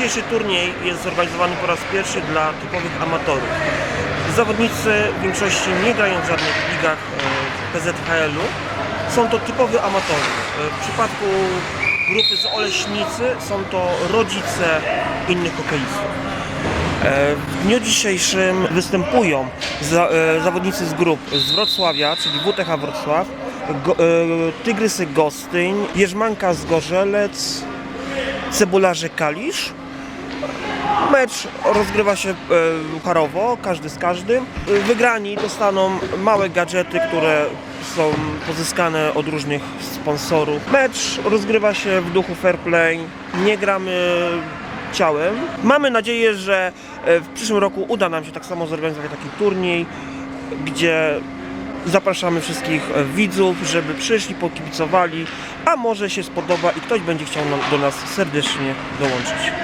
Dzisiejszy turniej jest zorganizowany po raz pierwszy dla typowych amatorów. Zawodnicy w większości nie grają w żadnych ligach e, PZHL-u. Są to typowi amatorzy. E, W przypadku grupy z Oleśnicy są to rodzice innych hokeistów. E, W dniu dzisiejszym występują za, zawodnicy z grup z Wrocławia, czyli WTH Wrocław, Tygrysy Gostyń, Jerzmanka z Gorzelec, Cebularze Kalisz. Mecz rozgrywa się e, parowo, każdy z każdym. E, Wygrani dostaną małe gadżety, które są pozyskane od różnych sponsorów. Mecz rozgrywa się w duchu fair play. Nie gramy ciałem. Mamy nadzieję, że e, w przyszłym roku uda nam się tak samo zorganizować taki turniej, gdzie zapraszamy wszystkich e, widzów, żeby przyszli, pokibicowali, a może się spodoba i ktoś będzie chciał do nas serdecznie dołączyć.